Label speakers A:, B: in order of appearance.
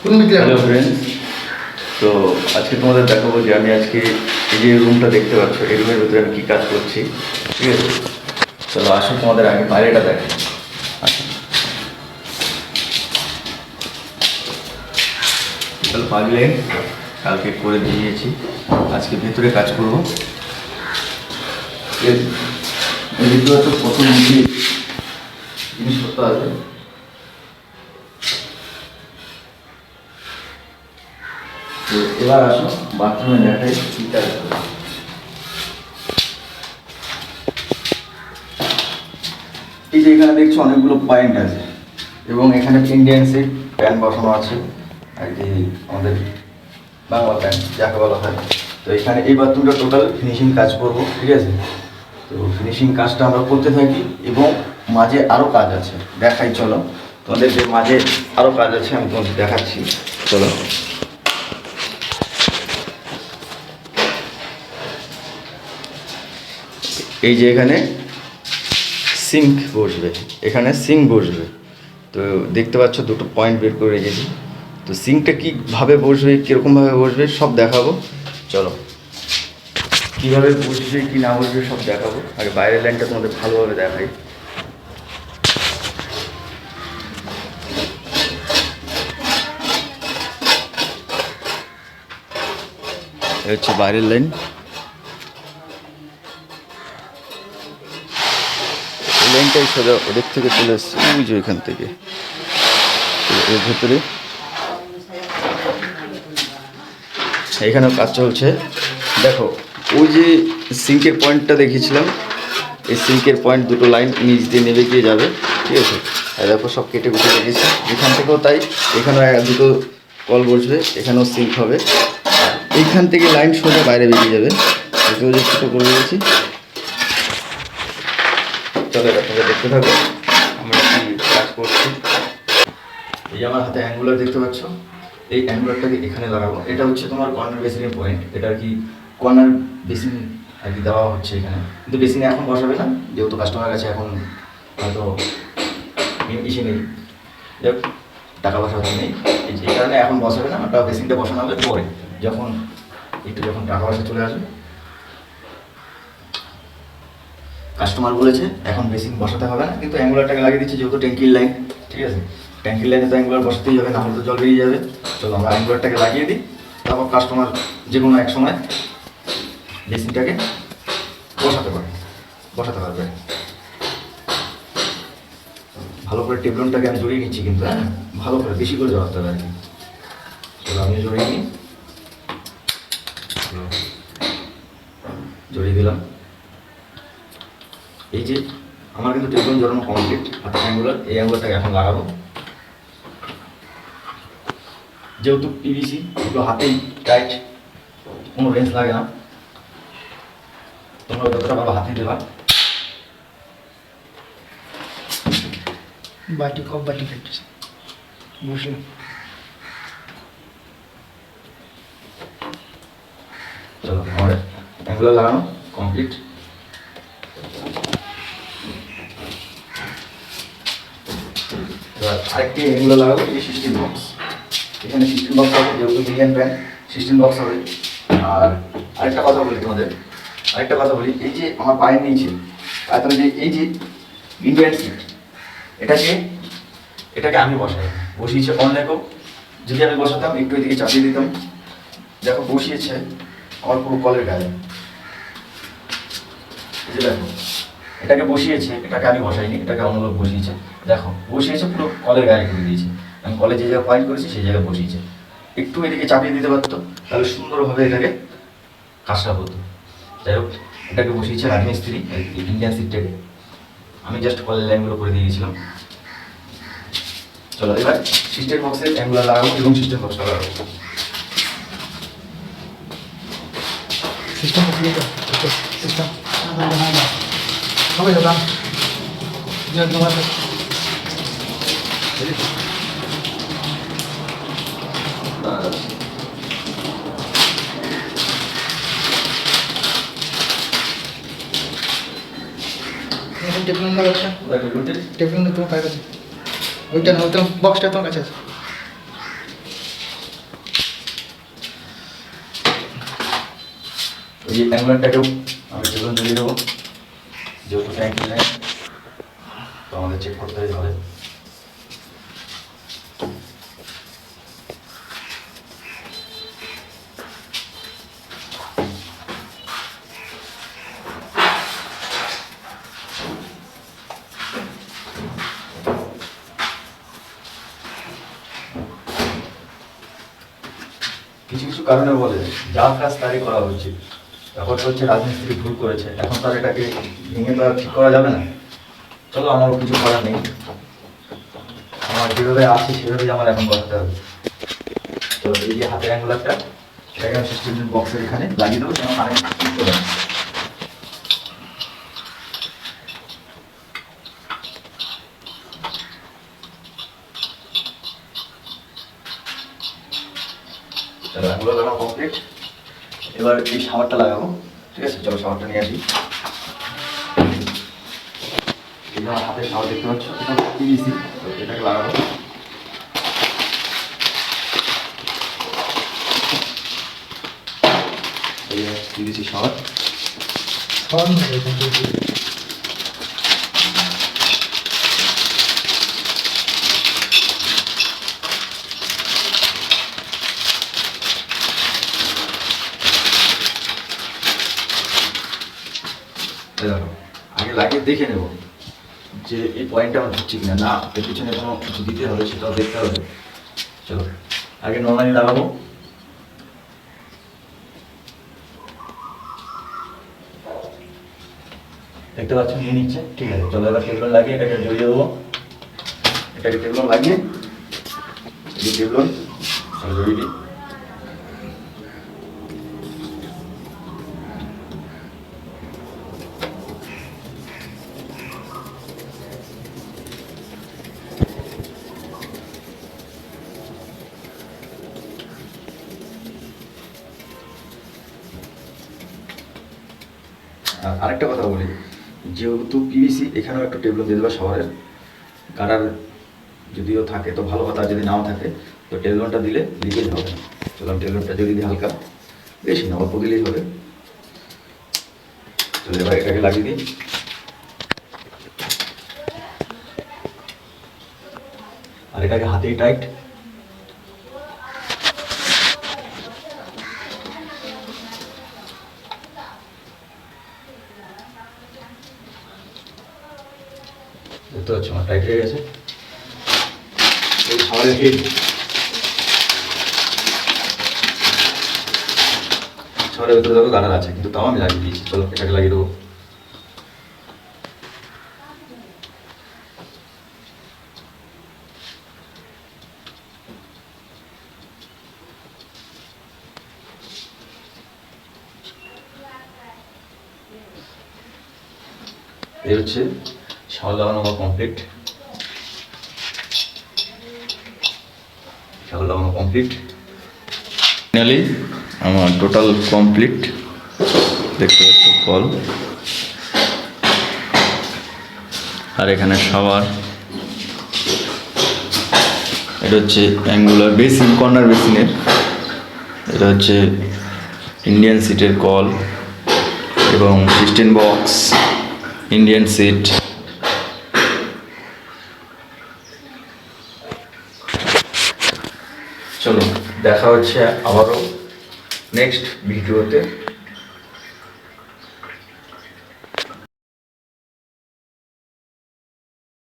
A: Hello friends তো আজকে তোমাদের দেখাবো যে আমি আজকে এই যে রুমটা দেখতে পাচ্ছ এই রুমের ভিতরে আমি কী কাজ করছি ঠিক আছে? চলো আসো তোমাদের আগে বাইরেটা দেখে। চলো পাগলে কালকে করে দিয়েছি। আজকে ভেতরে কাজ করব। ভিতরে তো প্রথম জিনিসপত্র আছে তো এবার আসো বাথরুমে দেখাই কি কাজ। এই যে এখানে দেখছ অনেকগুলো পয়েন্ট আছে, এবং এখানে ইন্ডিয়ান সিট প্যান বসানো আছে, আর কি আমাদের বাংলা প্যান যাকে বলা হয়। তো এখানে এই বাথরুমটা টোটাল ফিনিশিং কাজ করব, ঠিক আছে? তো ফিনিশিং কাজটা আমরা করতে থাকি, এবং মাঝে আরও কাজ আছে। দেখাই, চলো। তোমাদের যে মাঝে আরও কাজ আছে, আমি তোমাদের দেখাচ্ছি। চলো। এই যে এখানে সিঙ্ক বসবে, এখানে সিঙ্ক বসবে। তো দেখতে পাচ্ছ দুটো পয়েন্ট বের করে রেখেছি। তো সিঙ্কটা কীভাবে বসবে কীরকমভাবে বসবে, সব দেখাবো। চলো। কীভাবে বসবে, কি না বসবে, সব দেখাবো। আগে বাইরের লাইনটা তোমাদের ভালোভাবে দেখাই। হচ্ছে বাইরের লাইন লাইনটাই সোজা ওদিক থেকে চলে এসছে। ওই যে ওইখান থেকে। এর ভেতরে। এখানেও কাজ চলছে। দেখো, ওই যে সিঙ্কের পয়েন্টটা দেখিয়েছিলাম। এই সিঙ্কের পয়েন্ট দুটো লাইন নিচ দিয়ে নেমে গিয়ে যাবে। ঠিক আছে? আর দেখো, সব কেটে কুটে রেখেছি। এখান থেকেও তাই। এখানেও দুটো কল বসবে। এখানেও সিঙ্ক হবে। এইখান থেকে লাইন সোজা বাইরে বেরিয়ে যাবে। এটাও যে ছোটো করে রেখেছি চলো তোমরা দেখতে থাকো। আমরা কি কাজ করছি। এই আমার হাতে অ্যাঙ্গুলার দেখতে পাচ্ছ, এই অ্যাঙ্গুলারটাকে এখানে লাগাবো। এটা হচ্ছে তোমার কর্নার বেসিনের পয়েন্ট এটা আর কি কর্নার বেসিন আর কি দেওয়া হচ্ছে এখানে। কিন্তু বেসিনে এখন বসাবে না, যেহেতু কাস্টমার কাছে এখন হয়তো ইসে নেই। টাকা পয়সা হয়তো নেই। এই কারণে এখন বসাবে না ওটা বেসিনটা বসানো হবে পরে, যখন একটু যখন টাকা পয়সা চলে আসবে। কাস্টমার বলেছে, এখন বেসিন বসাতে হবে না, কিন্তু অ্যাঙ্গুলারটাকে লাগিয়ে দিচ্ছি যেহেতু ট্যাঙ্কির লাইন ঠিক আছে? ট্যাঙ্কির লাইনে তো অ্যাঙ্গুলার বসাতেই হবে না হলে তো জল বেরিয়ে যাবে। চলো আমরা অ্যাঙ্গুলারটাকে লাগিয়ে দিই, তারপর কাস্টমার যে কোনো এক সময় বেসিনটাকে বসাতে পারে, বসাতে পারবে। ভালো করে টেবলনটাকে আমি জড়িয়ে নিচ্ছি কিন্তু হ্যাঁ? ভালো করে, বেশি করে জড়াতে হবে আর কি। আমি জড়িয়ে নিই চলো। জড়িয়ে দিলাম এই যে আমার কিন্তু টেবিল জড়ানো কমপ্লিট হাতে অ্যাঙ্গুলার এই অ্যাঙ্গুলারটাকে এখন লাগাবো। যেহেতু পিভিসি এগুলো হাতেই টাইট কোনো রেঞ্জ লাগে না। তোমরা যতটা ভালো হাতে দেবা।
B: বাটি কপ বাটি ফেলতেছে বুঝলাম
A: চলো আমার অ্যাঙ্গুলার লাগানো কমপ্লিট এবার আরেকটি অ্যাঙ্গুলার লাগাবো, এই সিস্টেম বক্স এখানে সিস্টেম বক্স হবে যেহেতু মিলিয়ন ব্যান্ড সিস্টেম বক্স হবে। আর আরেকটা কথা বলি তোমাদের। আরেকটা কথা বলি, এই যে আমার পায়ের নিচে তারপরে যে এই যে ইন্ডিয়ান সিট এটাকে এটাকে আমি বসাই। বসিয়েছে অনলাইনেও যদি আমি বসাতাম, একটু এদিকে চাপিয়ে দিতাম। দেখো, বসিয়েছে আমার পুরো কলের গায়ে। দেখো। এটাকে বসিয়েছে, এটাকে আমি বসাইনি, এটাকে অন্য লোক বসিয়েছে। দেখো, বসিয়েছে পুরো কলের গায়ে করে দিয়েছে। আমি কলে যে জায়গায় পয়েন্ট করেছি, সেই জায়গায় বসিয়েছে। একটু এদিকে চাপিয়ে দিতে পারতো, তাহলে সুন্দরভাবে এটাকে কাজটা হতো। যাই হোক, এটাকে বসিয়েছে রাজমিস্ত্রি ইন্ডিয়ান সিটটাকে আমি জাস্ট কলের লাইনগুলো করে দিয়ে গেছিলাম। চলো, এবার সিস্টেম বক্সের অ্যাঙ্গুলার লাগাবো এবং সিস্টেম বক্সটা লাগাবো।
B: সিস্টেম সিস্টেম হবে দাদা ধন্যবাদ টেবিল নাম্বার
A: আছে?
B: টেবিল নাম্বার তোমার কাছে ওইটা না ওইটা বক্সটা তোমার কাছে আছে।
A: যে অ্যাঙ্গুলারটাকেও আমি যখন ধরে দেবো। যেহেতু ট্যাঙ্কি নেই তো আমাদের চেক করতেই হবে কিছু কিছু কারণে বলে যা কাজ তারই করা উচিত। ব্যাপারটা হচ্ছে রাজমিস্ত্রি ভুল করেছে। এখন তার এটাকে ভেঙে তো ঠিক করা যাবে না? চলো, আমারও কিছু করার নেই। আমার যেভাবে আছে, সেভাবেই আমার এখন করতে হবে। তো এই যে হাতের অ্যাঙ্গুলারটা সেটাকে আমি বক্সের এখানে লাগিয়ে দেবো যেন কারেন্ট চলে। অ্যাঙ্গুলার কমপ্লিট এবার এই শাওয়ারটা লাগাবো, ঠিক আছে? চলো শাওয়ারটা নিয়ে আসি। হাতে শাওয়ার দেখতে পাচ্ছ, এটা পিভিসি তো এটাকে লাগাবো। এই পিভিসি শাওয়ার
B: সাউন্ড হবে কিন্তু
A: এই দেখো, আগে লাগিয়ে দেখে নেব যে এই পয়েন্টটা আমার হচ্ছে কিনা না, এর পিছনে কোনো কিছু দিতে হবে, সেটাও দেখতে হবে। চলো, আগে নর্মালি লাগাবো। দেখতে পাচ্ছ, নিয়ে নিচ্ছে। ঠিক আছে, চলো এবার টেবলন লাগিয়ে এটাকে জড়িয়ে দেবো। এটাকে টেবলন লাগিয়ে টেবলন চলো জড়িয়ে দিই। আরেকটা কথা বলি। যেহেতু পিভিসি এখানেও একটা টেবিল দিয়ে দেবে শহরের। কারার যদিও থাকে, তো ভালো কথা, যদি নাও থাকে, তো টেবিলনটা দিলে লিকেজ হবে না। চলো আমি যদি দিই হালকা, বেশি না, অল্প দিলেই হবে। চলো, এবার এটাকে লাগিয়ে দিই। আর এটাকে হাতেই টাইট দেখতে পাচ্ছ, আমার টাইট হয়ে গেছে। এই ভেতরে দেখো গানার আছে, কিন্তু তাও আমি লাগিয়ে দিয়েছি। চলো, এটাকে লাগিয়ে দেবো। এই হচ্ছে শাওয়ার লাগানো আমার কমপ্লিট শাওয়ার লাগানো কমপ্লিট ফাইনালি আমার টোটাল কমপ্লিট দেখতে পাচ্ছ কল আর এখানে শাওয়ার এটা হচ্ছে অ্যাঙ্গুলার বেসিন কর্নার বেসিনের এটা হচ্ছে ইন্ডিয়ান সিটের কল এবং সিস্টেম বক্স ইন্ডিয়ান সিট চলো দেখা হচ্ছে আবারও নেক্সট ভিডিওতে